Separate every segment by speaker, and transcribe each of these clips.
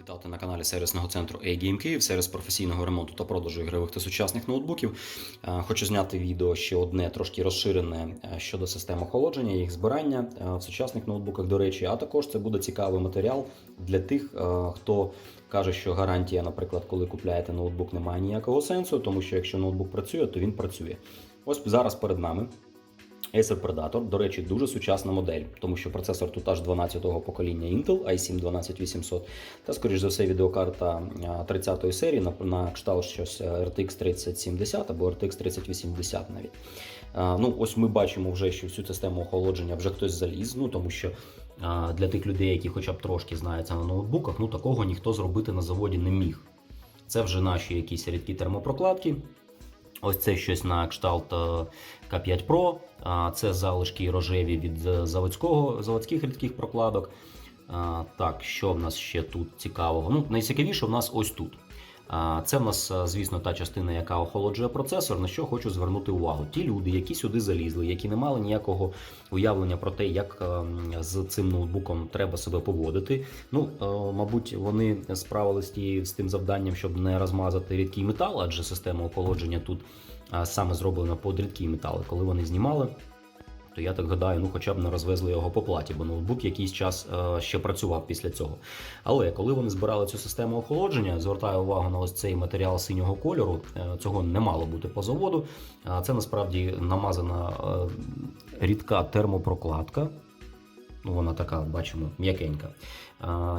Speaker 1: Вітати на каналі сервісного центру A-Game Київ, сервіс професійного ремонту та продажу ігрових та сучасних ноутбуків. Е, Хочу зняти відео ще одне трошки розширене е, щодо систем охолодження, їх збирання е, в сучасних ноутбуках, до речі. А також це буде цікавий матеріал для тих, хто каже, що гарантія, наприклад, коли купляєте ноутбук, не має ніякого сенсу, тому що якщо ноутбук працює, то він працює. Ось зараз перед нами Acer Predator, до речі, дуже сучасна модель, тому що процесор тут аж 12-го покоління Intel i7 12800 та, скоріш за все, відеокарта 30-ї серії на, на кшталт щось е, RTX 3070 або RTX 3080 навіть. А, Ну, ось ми бачимо вже, що всю систему охолодження вже хтось заліз, ну тому що для тих людей, які хоча б трошки знаються на ноутбуках, ну такого ніхто зробити на заводі не міг. Це вже наші якісь рідкі термопрокладки. Ось це щось на кшталт е, К5 Pro. Це залишки рожеві від е, заводського, заводських рідких прокладок. Так, що в нас ще тут цікавого? Ну, найцікавіше в нас ось тут. Це в нас, е, звісно, та частина, яка охолоджує процесор. На що хочу звернути увагу. Ті люди, які сюди залізли, які не мали ніякого уявлення про те, як е, з цим ноутбуком треба себе поводити. Ну, е, мабуть, вони справились з тим завданням, щоб не розмазати рідкий метал, адже система охолодження тут саме зроблена під рідкі метали. Коли вони знімали, то я так гадаю, ну хоча б не розвезли його по платі, бо ноутбук якийсь час е, ще працював після цього. Але коли вони збирали цю систему охолодження, звертаю увагу на ось цей матеріал синього кольору. е, цього не мало бути по заводу. А це насправді намазана е, рідка термопрокладка. Ну, вона така, бачимо, м'якенька.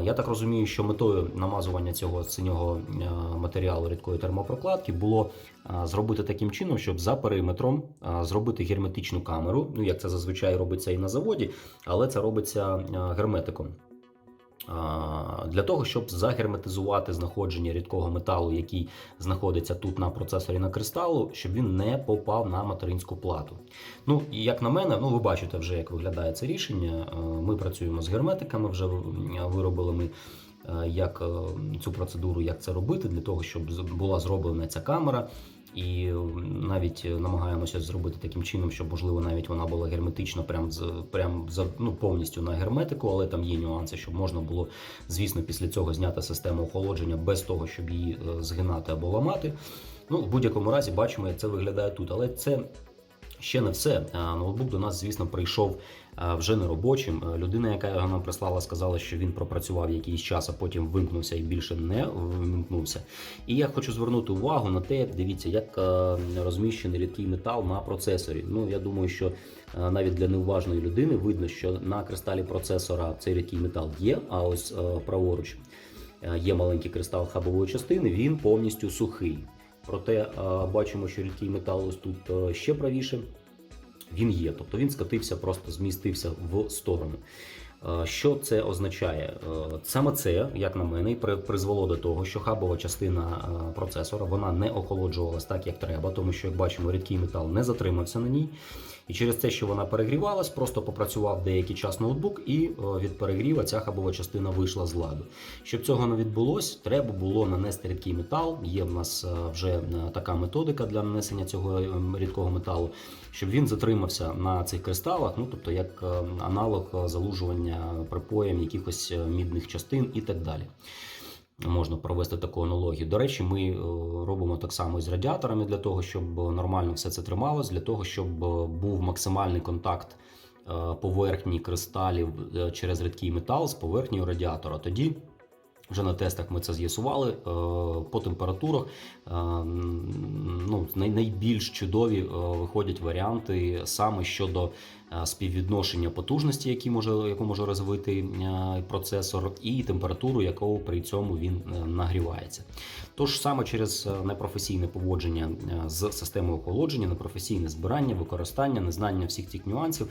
Speaker 1: Я так розумію, що метою намазування цього синього е, матеріалу рідкої термопрокладки було зробити таким чином, щоб за периметром зробити герметичну камеру. Ну, як це зазвичай робиться і на заводі, але це робиться е, герметиком. Для того, щоб загерметизувати знаходження рідкого металу, який знаходиться тут на процесорі на кристалу, щоб він не попав на материнську плату. Ну, і як на мене, ну ви бачите вже, як виглядає це рішення. Е, Ми працюємо з герметиками, вже виробили ми. Е, Як е, цю процедуру, як це робити, для того, щоб була зроблена ця камера, і навіть намагаємося зробити таким чином, щоб можливо навіть вона була герметична, прям з прям за ну повністю на герметику, але там є нюанси, щоб можна було, звісно, після цього зняти систему охолодження без того, щоб її е, згинати або ламати. Ну, в будь-якому разі бачимо, як це виглядає тут, але це Ще не все. Ноутбук до нас, звісно, прийшов вже не робочим. Е, Людина, яка його нам прислала, сказала, що він пропрацював якийсь час, а потім вимкнувся і більше не вимкнувся. І я хочу звернути увагу на те, дивіться, як е, розміщений рідкий метал на процесорі. Ну, я думаю, що е, навіть для неуважної людини видно, що на кристалі процесора цей рідкий метал є, а ось праворуч є маленький кристал хабової частини, він повністю сухий. Проте е, бачимо, що рідкий метал ось тут е, ще правіше. Він є, тобто він скатився, просто змістився в сторону. Е, Що це означає? Саме це, як на мене, призвело до того, що хабова частина процесора вона не охолоджувалась так, як треба, тому що, як бачимо, рідкий метал не затримався на ній. І через те, що вона перегрівалась, просто попрацював деякий час ноутбук, і е, від перегріва ця хабова частина вийшла з ладу. Щоб цього не відбулось, треба було нанести рідкий метал. Є в нас е, вже е, така методика для нанесення цього рідкого металу, щоб він затримався на цих кристалах, ну тобто як аналог залужування припоєм якихось мідних частин і так далі. Можна провести таку аналогію. До речі, ми е, робимо так само і з радіаторами для того, щоб нормально все це трималось, для того, щоб е, був максимальний контакт е, поверхні кристалів через рідкий метал з поверхнею радіатора. Тоді вже на тестах ми це з'ясували. По температурах ну, найбільш чудові виходять варіанти саме щодо співвідношення потужності, які може, яку може розвити е, процесор, і температуру, якою при цьому він е, нагрівається. Тож саме через е, непрофесійне поводження е, з системою охолодження, непрофесійне збирання, використання, незнання всіх цих нюансів.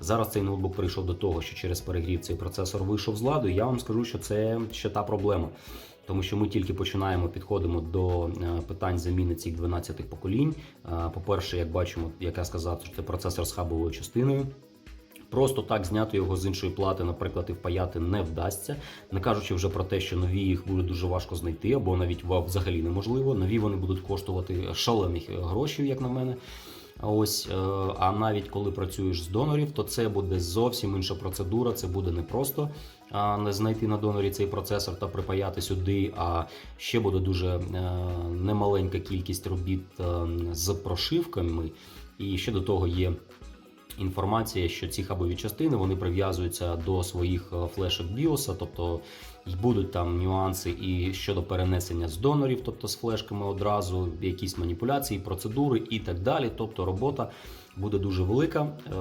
Speaker 1: Зараз цей ноутбук прийшов до того, що через перегрів цей процесор вийшов з ладу. І я вам скажу, що це ще та проблема. Тому що ми тільки починаємо підходимо до е, питань заміни цих 12 поколінь. Е, По-перше, як бачимо, як я сказав, що це процесор з хабовою частиною. Просто так зняти його з іншої плати, наприклад, і впаяти не вдасться, не кажучи вже про те, що нові їх буде дуже важко знайти, або навіть взагалі неможливо. Нові вони будуть коштувати шалених е, грошей, як на мене. Ось, е, а навіть коли працюєш з донорів, то це буде зовсім інша процедура. Це буде не просто не знайти на донорі цей процесор та припаяти сюди, а ще буде дуже е, немаленька кількість робіт е, з прошивками. І ще до того є інформація, що ці хабові частини вони прив'язуються до своїх е, флешок BIOS, тобто будуть там нюанси і щодо перенесення з донорів, тобто з флешками одразу, якісь маніпуляції, процедури і так далі. Тобто робота буде дуже велика, е,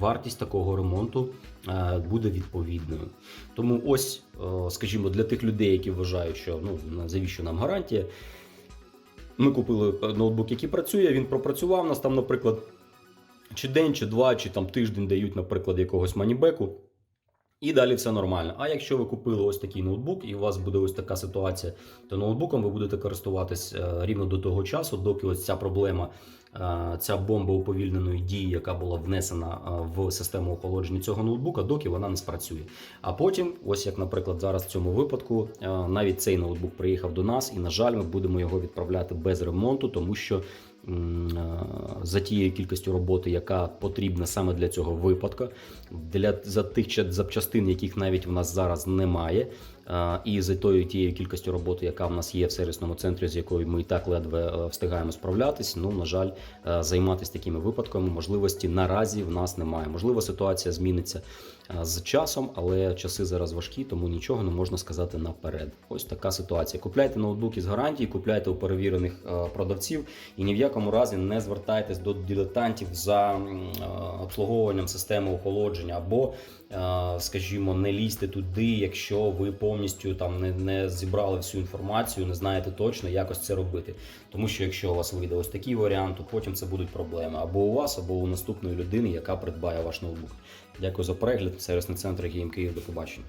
Speaker 1: вартість такого ремонту е, буде відповідною. Тому ось, скажімо, для тих людей, які вважають, що ну завіщо нам гарантія. Ми купили ноутбук, який працює, він пропрацював у нас там, наприклад, чи день, чи два, чи там тиждень дають, наприклад, якогось манібеку. І далі все нормально. А якщо ви купили ось такий ноутбук, і у вас буде ось така ситуація, то ноутбуком ви будете користуватись е, рівно до того часу, доки ось ця проблема, е, ця бомба уповільненої дії, яка була внесена е, в систему охолодження цього ноутбука, доки вона не спрацює. А потім, ось як, наприклад, зараз в цьому випадку, навіть цей ноутбук приїхав до нас, і на жаль, ми будемо його відправляти без ремонту, тому що за тією кількістю роботи, яка потрібна саме для цього випадку, для за тих ча- запчастин, яких навіть в нас зараз немає, е, і за тою тією кількістю роботи, яка в нас є в сервісному центрі, з якою ми і так ледве е, встигаємо справлятись. Ну на жаль, е, займатися такими випадками можливості наразі в нас немає. Можливо, ситуація зміниться е, з часом, але часи зараз важкі, тому нічого не можна сказати наперед. Ось така ситуація. Купляйте ноутбуки з гарантії, купляйте у перевірених продавців і ні в якому разі не звертайтесь до дилетантів за обслуговуванням системи охолодження або, скажімо, не лізьте туди, якщо ви повністю там не, не зібрали всю інформацію, не знаєте точно, якось це робити. Тому що якщо у вас вийде ось такий варіант, то потім це будуть проблеми або у вас, або у наступної людини, яка придбає ваш ноутбук. Дякую за перегляд. Сервісний центр Київ. До побачення.